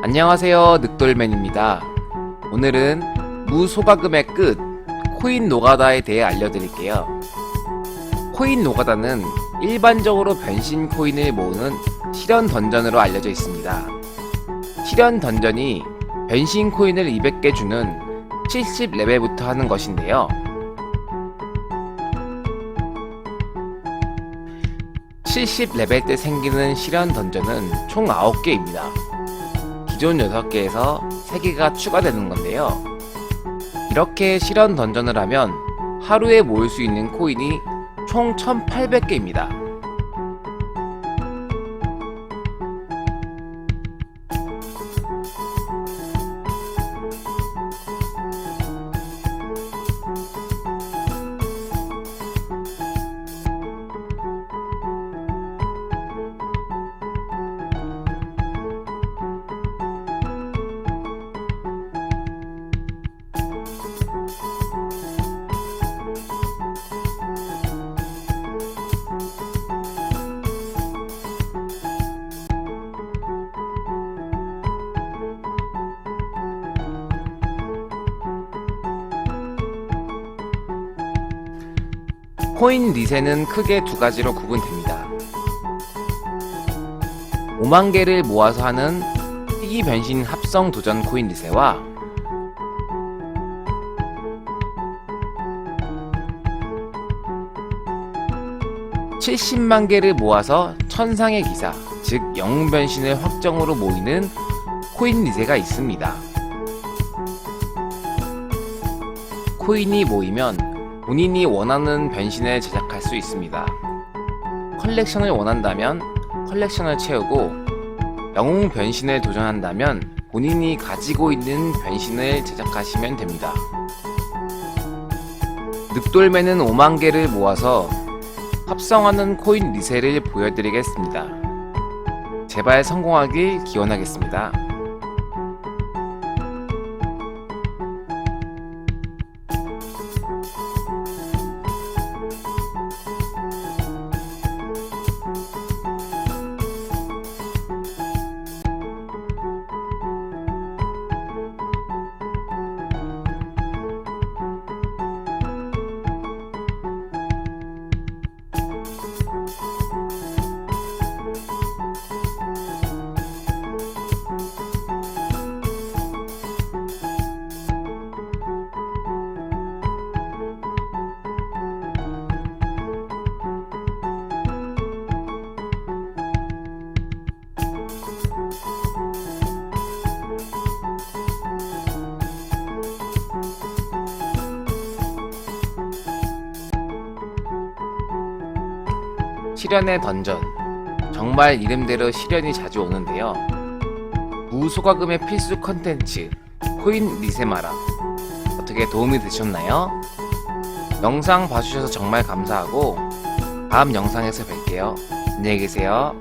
안녕하세요 늑돌맨입니다. 오늘은 무소가금의 끝 코인 노가다에 대해 알려드릴게요. 코인 노가다는 일반적으로 변신 코인을 모으는 실현 던전으로 알려져 있습니다. 실현 던전이 변신 코인을 200개 주는 70레벨부터 하는 것인데요. 70레벨 때 생기는 실현 던전은 총 9개입니다. 기존 6개에서 3개가 추가되는 건데요. 이렇게 실현 던전을 하면 하루에 모을 수 있는 코인이 총 1800개입니다. 코인 리세는 크게 두 가지로 구분됩니다. 5만 개를 모아서 하는 희귀 변신 합성 도전 코인 리세와 (70만) 개를 모아서 천상의 기사 즉 영웅 변신을 확정으로 모이는 코인 리세가 있습니다. 코인이 모이면 본인이 원하는 변신을 제작할 수 있습니다. 컬렉션을 원한다면 컬렉션을 채우고 영웅 변신을 도전한다면 본인이 가지고 있는 변신을 제작하시면 됩니다. 늑돌매는 5만 개를 모아서 합성하는 코인 리세를 보여드리겠습니다. 제발 성공하길 기원하겠습니다. 실현의 던전. 정말 이름대로 실현이 자주 오는데요. 무소가금의 필수 컨텐츠, 코인 리세마라. 어떻게 도움이 되셨나요? 영상 봐주셔서 정말 감사하고, 다음 영상에서 뵐게요. 안녕히 계세요.